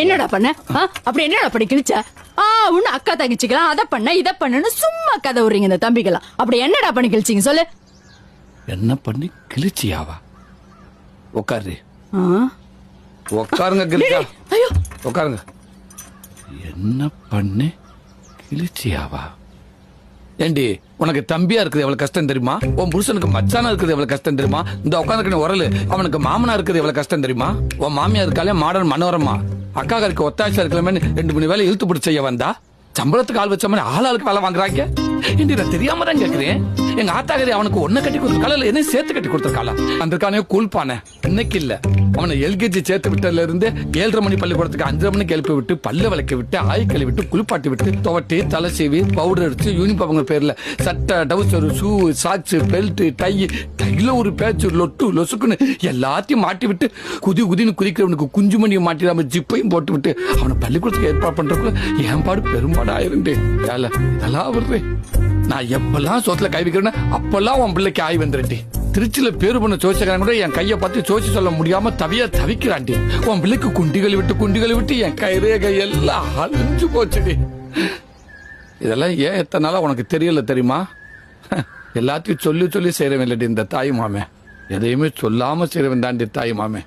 என்னடா பண்ண? ஆ? அப்படி என்னடா பண்ணி கிழிச்ச? ஆ உன்னு அக்கா தங்கச்சிக்கலாம் அதை பண்ண இதை பண்ணுன்னு சும்மா கதை விடுறீங்க இந்த தம்பிக்கலாம் அப்படி என்னடா பண்ணி கிழிச்சீங்க சொல்லு. என்ன பண்ணி கிழிச்சியாவா? உட்காரு ஆ? உட்காருங்க கிரிஜா ஐயோ. உட்காருங்க என்ன பண்ணி கிழிச்சியாவா? ஏண்டி உனக்கு தம்பியா இருக்குது எவ்வளவு கஷ்டம் தெரியுமா? உன் புருஷனுக்கு மச்சானா இருக்குது எவ்வளவு கஷ்டம் தெரியுமா? இந்த உட்காந்துக்கின உரலு அவனுக்கு மாமனா இருக்குது எவ்வளவு கஷ்டம் தெரியுமா? உன் மாமியா இருக்காலே மாடர்ன் மனோரமா. அக்கா ஒத்தாசை ஒத்தாசா இருக்கலாமே ரெண்டு மணி வேலை இழுத்து பிடிச்ச செய்ய வந்தா சம்பளத்துக்கு ஆள் வச்ச மாதிரி ஆள் ஆளுக்கு வேலை வாங்குறாங்க? ஏண்டி நான் தெரியாம தான் கேட்கிறேன் எங்க ஆத்தாகரி அவனுக்கு ஒன்ன கட்டி கொடுத்துருக்காளா இல்ல என்ன சேர்த்து கட்டி கொடுத்துருக்காளா அந்த இருக்கானே கூழ்பானே. இன்னைக்கு இல்ல. அவனை எல்கேஜி சேர்த்து விட்டதுல இருந்து ஏழரை மணி பள்ளிக்கூடத்துக்கு அஞ்சரை மணிக்கு எழுப்பி விட்டு பல்ல விளக்கி விட்டு ஆய் கழுவி விட்டு குளிப்பாட்டி விட்டு துவட்டி தலை சீவி பவுடர் அடிச்சு யூனிஃபார்ம் பேர்ல சட்டை trouser shoe socks belt tie டைல ஒரு பேச்சு லொட்டு லொசுக்குன்னு எல்லாத்தையும் மாட்டி விட்டு குதி குதின்னு குதிக்கிறவனுக்கு குஞ்சு மணியை மாட்டிடாம ஜிப்பையும் போட்டு விட்டு அவனை பள்ளிக்கூடத்துக்கு ஏற்பாடு பண்றதுக்குள்ள என் பாடு பெரும்பாடு ஆயிருந்தே. ஏல இதெல்லாம் வருது நான் எப்பெல்லாம் சோத்துல கை வைக்கிறேன்னு அப்பெல்லாம் உன் பிள்ளைக்கு ஆய் வந்துருண்டி திருச்சியில பேரு பண்ண சோச்சக்காரன் கூட என் கையை பார்த்து சோசி சொல்ல முடியாம தவியா தவிக்கிறாண்டி உன் பிள்ளைக்கு குண்டிகள் விட்டு குண்டிகள் விட்டு என் கயிறே கையெல்லாம் அழிஞ்சு போச்சுடி. இதெல்லாம் ஏன் எத்தனை நாளா உனக்கு தெரியல தெரியுமா? எல்லாத்தையும் சொல்லி சொல்லி செய்யறவன் இல்லடி இந்த தாய் மாமே. எதையுமே சொல்லாம செய்யறவன் தாண்டி தாய் மாமே.